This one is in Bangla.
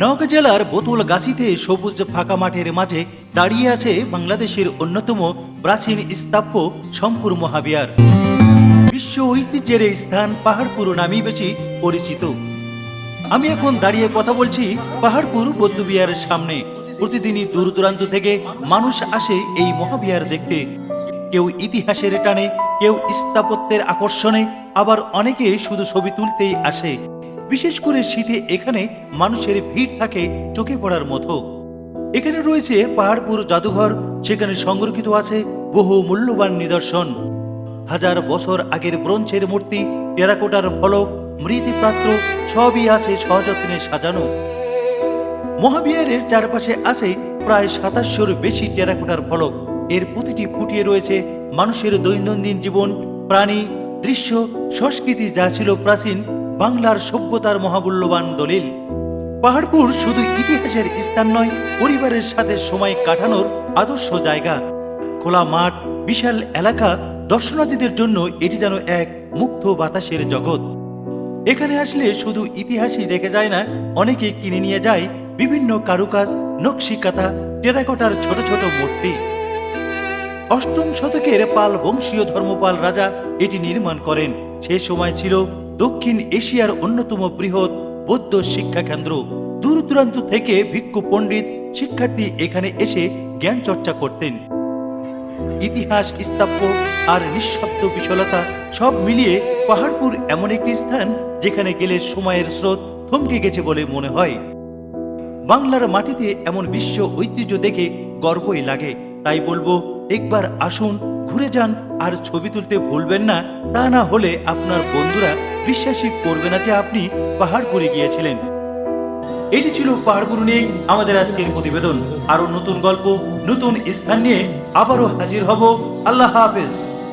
নওগাঁ জেলার বোতল গাছিতে সবুজ ফাঁকা মাঠের মাঝে দাঁড়িয়ে আছে বাংলাদেশের অন্যতম প্রাচীন স্থাপ্য শঙ্কুর মহাবিহার। বিশ্ব ঐতিহ্যের এই স্থান পাহাড়পুর নামেই বেশি পরিচিত। আমি এখন দাঁড়িয়ে কথা বলছি পাহাড়পুর বৌদ্ধবিহারের সামনে। প্রতিদিনই দূর দূরান্ত থেকে মানুষ আসে এই মহাবিহার দেখতে। কেউ ইতিহাসের টানে, কেউ স্থাপত্যের আকর্ষণে, আবার অনেকে শুধু ছবি তুলতেই আসে। বিশেষ করে শীতে এখানে মানুষের ভিড় থাকে চোখে পড়ার মতো। এখানে রয়েছে পাহাড়পুর জাদুঘর, সেখানে সংরক্ষিত আছে বহু মূল্যবান নিদর্শন। হাজার বছর আগের ব্রোঞ্জের মূর্তি, টেরাকোটার ফলক, মৃৎপাত্র, সবই আছে সযত্নে সাজানো। মহাবিহারের চারপাশে আছে প্রায় সাতাশশোর বেশি টেরাকোটার ফলক। এর প্রতিটি ফুটিয়ে রয়েছে মানুষের দৈনন্দিন জীবন, প্রাণী, দৃশ্য, সংস্কৃতি যা ছিল প্রাচীন বাংলার সভ্যতার মহামূল্যবান দলিল। পাহাড়পুর শুধু ইতিহাসের স্থান নয়, পরিবারের সাথে সময় কাটানোর আদর্শ জায়গা। খোলা মাঠ, বিশাল এলাকা, দর্শনার্থীদের জন্য এটি যেন এক মুক্ত বাতাসের জগৎ। এখানে আসলে শুধু ইতিহাসই দেখে যায় না, অনেকে কিনে নিয়ে যায় বিভিন্ন কারুকাজ নকশিকাতা টেরাকোটার ছোট ছোট মূর্তি। অষ্টম শতকের পাল বংশীয় ধর্মপাল রাজা এটি নির্মাণ করেন। সে সময় ছিল দক্ষিণ এশিয়ার অন্যতম বৃহৎ বৌদ্ধ শিক্ষা কেন্দ্র। দূর দূরান্ত থেকে ভিক্ষু পণ্ডিত শিক্ষার্থী এখানে এসে জ্ঞান চর্চা করতেন। ইতিহাস স্থাপ্য আর নিঃশব্দ বিশালতা সব মিলিয়ে পাহাড়পুর এমন একটি স্থান যেখানে গেলে সময়ের স্রোত থমকে গেছে বলে মনে হয়। বাংলার মাটিতে এমন বিশ্ব ঐতিহ্য দেখে গর্বই লাগে। তাই বলব, একবার আসুন, ঘুরে যান আর ছবি তুলতে ভুলবেন না। তা না হলে আপনার বন্ধুরা বিশ্বাসই করবে না যে আপনি পাহাড় পাহাড়পুরে গিয়েছিলেন। এটি ছিল পাহাড়পুর নিয়ে আমাদের আজকের প্রতিবেদন। আরও নতুন গল্প, নতুন স্থান নিয়ে আবারও হাজির হব। আল্লাহ হাফেজ।